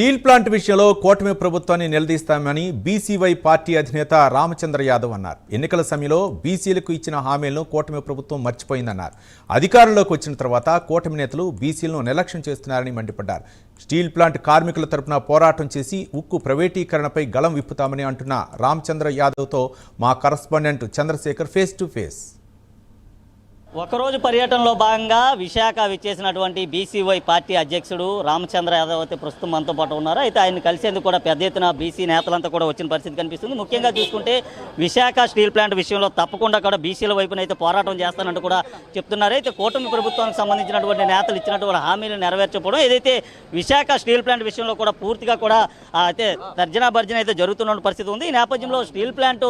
Steel plant విషయంలో కూటమి ప్రభుత్వాన్ని నిలదీస్తామని బీసీవై పార్టీ అధినేత రామచంద్ర యాదవ్ అన్నారు. ఎన్నికల సమయంలో బీసీలకు ఇచ్చిన హామీలను కూటమి ప్రభుత్వం మర్చిపోయిందన్నారు. అధికారంలోకి వచ్చిన తర్వాత కూటమి నేతలు బీసీలను నిర్లక్ష్యం చేస్తున్నారని మండిపడ్డారు. స్టీల్ ప్లాంట్ కార్మికుల తరపున పోరాటం చేసి ఉక్కు ప్రైవేటీకరణపై గళం విప్పుతామని అంటున్న రామచంద్ర యాదవ్తో మా correspondent Chandrasekhar face to face. ఒకరోజు పర్యటనలో భాగంగా విశాఖ విచ్చేసినటువంటి బీసీవై పార్టీ అధ్యక్షుడు రామచంద్ర యాదవ్ అయితే ప్రస్తుతం మనతో పాటు ఉన్నారు? అయితే ఆయన కలిసేందుకు కూడా పెద్ద ఎత్తున బీసీ నేతలంతా కూడా వచ్చిన పరిస్థితి కనిపిస్తుంది. ముఖ్యంగా చూసుకుంటే విశాఖ స్టీల్ ప్లాంట్ విషయంలో తప్పకుండా కూడా బీసీల వైపున అయితే పోరాటం చేస్తానంటూ కూడా చెప్తున్నారు. అయితే కూటమి ప్రభుత్వానికి సంబంధించినటువంటి నేతలు ఇచ్చినటువంటి హామీలు నెరవేర్చకపోవడం ఏదైతే విశాఖ స్టీల్ ప్లాంట్ విషయంలో కూడా పూర్తిగా కూడా అయితే తర్జనా భర్జన అయితే జరుగుతున్న పరిస్థితి ఉంది. ఈ నేపథ్యంలో స్టీల్ ప్లాంట్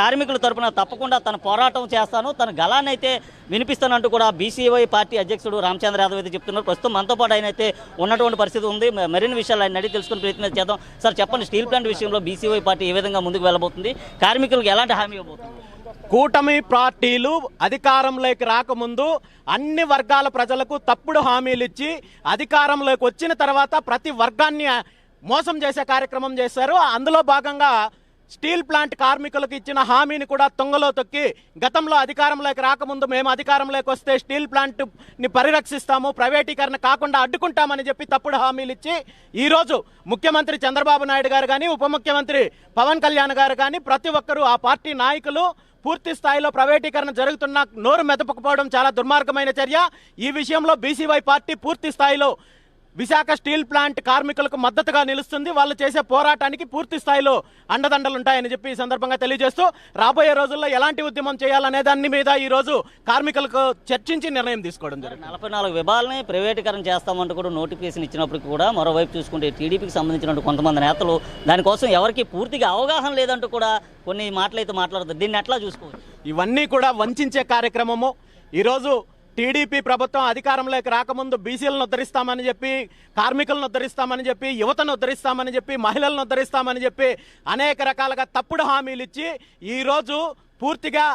కార్మికుల తరపున తప్పకుండా తన పోరాటం చేస్తాను. తన గలాన్ని అయితే వినిపిస్తానంటూ కూడా బీసీవై పార్టీ అధ్యక్షుడు రామచంద్ర యాదవ్ అయితే చెప్తున్నారు. ప్రస్తుతం మనతో పాటు ఆయన అయితే ఉన్నటువంటి పరిస్థితి ఉంది. మరిన్ని విషయాలు ఆయన అడిగి తెలుసుకుని ప్రయత్నం చేద్దాం. సార్ చెప్పండి స్టీల్ ప్లాంట్ విషయంలో బీసీవై పార్టీ ఏ విధంగా ముందుకు వెళ్ళబోతుంది? కార్మికులకు ఎలాంటి హామీ ఇవ్వబోతుంది? కూటమి పార్టీలు అధికారంలోకి రాకముందు అన్ని వర్గాల ప్రజలకు తప్పుడు హామీలు ఇచ్చి అధికారంలోకి వచ్చిన తర్వాత ప్రతి వర్గాన్ని మోసం చేసే కార్యక్రమం చేశారు. అందులో భాగంగా స్టీల్ ప్లాంట్ కార్మికులకు ఇచ్చిన హామీని కూడా తుంగలో తొక్కి గతంలో అధికారంలోకి రాకముందు మేము అధికారంలోకి వస్తే స్టీల్ ప్లాంట్ని పరిరక్షిస్తాము ప్రైవేటీకరణ కాకుండా అడ్డుకుంటామని చెప్పి తప్పుడు హామీలు ఇచ్చి ఈరోజు ముఖ్యమంత్రి చంద్రబాబు నాయుడు గారు కానీ ఉప ముఖ్యమంత్రి పవన్ కళ్యాణ్ గారు కానీ ప్రతి ఒక్కరూ ఆ పార్టీ నాయకులు పూర్తి స్థాయిలో ప్రైవేటీకరణ జరుగుతున్న నోరు మెదపకపోవడం చాలా దుర్మార్గమైన చర్య. ఈ విషయంలో బీసీవై పార్టీ పూర్తి స్థాయిలో విశాఖ స్టీల్ ప్లాంట్ కార్మికులకు మద్దతుగా నిలుస్తుంది. వాళ్ళు చేసే పోరాటానికి పూర్తి స్థాయిలో అండదండలు ఉంటాయని చెప్పి ఈ సందర్భంగా తెలియజేస్తూ రాబోయే రోజుల్లో ఎలాంటి ఉద్యమం చేయాలనే దాని మీద ఈ రోజు కార్మికులకు చర్చించి నిర్ణయం తీసుకోవడం జరిగింది నలభై నాలుగు విభాగాలని ప్రైవేటీకరణ చేస్తామంటూ కూడా నోటిఫికేషన్ ఇచ్చినప్పటికీ కూడా మరోవైపు చూసుకుంటే టీడీపీకి సంబంధించిన కొంతమంది నేతలు దానికోసం ఎవరికి పూర్తిగా అవగాహన లేదంటూ కూడా కొన్ని మాటలు అయితే మాట్లాడుతారు. దీన్ని ఎట్లా చూసుకోవచ్చు? ఇవన్నీ కూడా వంచే కార్యక్రమము. ఈరోజు టీడీపీ ప్రభుత్వం అధికారంలోకి రాకముందు బీసీలను ఉద్ధరిస్తామని చెప్పి కార్మికులను ఉద్ధరిస్తామని చెప్పి యువతను ఉద్ధరిస్తామని చెప్పి మహిళలను ఉద్ధరిస్తామని చెప్పి అనేక రకాలుగా తప్పుడు హామీలు ఇచ్చి ఈరోజు పూర్తిగా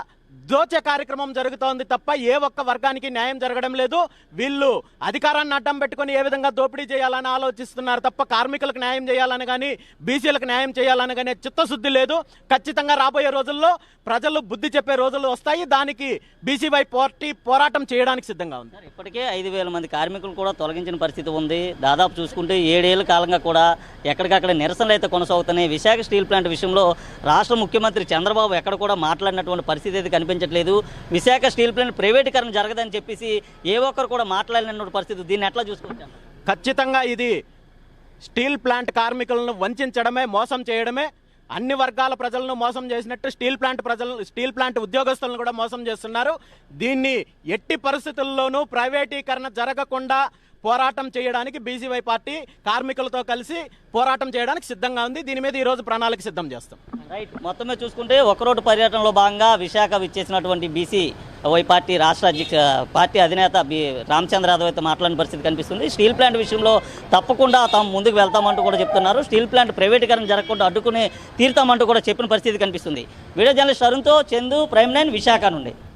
దోచే కార్యక్రమం జరుగుతోంది తప్ప ఏ ఒక్క వర్గానికి న్యాయం జరగడం లేదు. వీళ్ళు అధికారాన్ని అడ్డం పెట్టుకొని ఏ విధంగా దోపిడీ చేయాలని ఆలోచిస్తున్నారు తప్ప కార్మికులకు న్యాయం చేయాలని కానీ బీసీలకు న్యాయం చేయాలని కానీ చిత్తశుద్ధి లేదు. ఖచ్చితంగా రాబోయే రోజుల్లో ప్రజలు బుద్ధి చెప్పే రోజులు వస్తాయి. దానికి బీసీవై పార్టీ పోరాటం చేయడానికి సిద్ధంగా ఉంది. ఇప్పటికే ఐదు వేల మంది కార్మికులు కూడా తొలగించిన పరిస్థితి ఉంది. దాదాపు చూసుకుంటే ఏడేళ్ళ కాలంగా కూడా ఎక్కడికక్కడ నిరసనలు అయితే కొనసాగుతున్నాయి. విశాఖ స్టీల్ ప్లాంట్ విషయంలో రాష్ట్ర ముఖ్యమంత్రి చంద్రబాబు ఎక్కడ కూడా మాట్లాడినటువంటి పరిస్థితి అయితే కనిపించట్లేదు. విశాఖ స్టీల్ ప్లాంట్ ప్రైవేటీకరణ జరగదని చెప్పేసి ఏ ఒక్కరు కూడా మాట్లాడిన పరిస్థితి దీన్ని ఎట్లా చూసుకోవచ్చు ఖచ్చితంగా ఇది స్టీల్ ప్లాంట్ కార్మికులను వంచడమే మోసం చేయడమే అన్ని వర్గాల ప్రజలను మోసం చేసినట్టు స్టీల్ ప్లాంట్ ప్రజలను స్టీల్ ప్లాంట్ ఉద్యోగస్తులను కూడా మోసం చేస్తున్నారు. దీన్ని ఎట్టి పరిస్థితుల్లోనూ ప్రైవేటీకరణ జరగకుండా పోరాటం చేయడానికి బీజీవై పార్టీ కార్మికులతో కలిసి పోరాటం చేయడానికి సిద్ధంగా ఉంది. దీని మీద ఈరోజు ప్రణాళిక సిద్ధం చేస్తాం. రైట్ మొత్తమే చూసుకుంటే ఒకరోజు పర్యటనలో భాగంగా విశాఖ విచ్చేసినటువంటి బీసీ వై పార్టీ రాష్ట్ర అధ్యక్ష పార్టీ అధినేత బి రామచంద్ర యాదవ్ అయితే మాట్లాడిన పరిస్థితి కనిపిస్తుంది. స్టీల్ ప్లాంట్ విషయంలో తప్పకుండా తాము ముందుకు వెళ్తామంటూ కూడా చెప్తున్నారు. స్టీల్ ప్లాంట్ ప్రైవేటీకరణ జరగకుండా అడ్డుకుని తీరుతామంటూ కూడా చెప్పిన పరిస్థితి కనిపిస్తుంది. వీడియో జర్నలిస్ట్ అరుణ్తో చందు ప్రైమ్ నైన్ విశాఖ నుండి.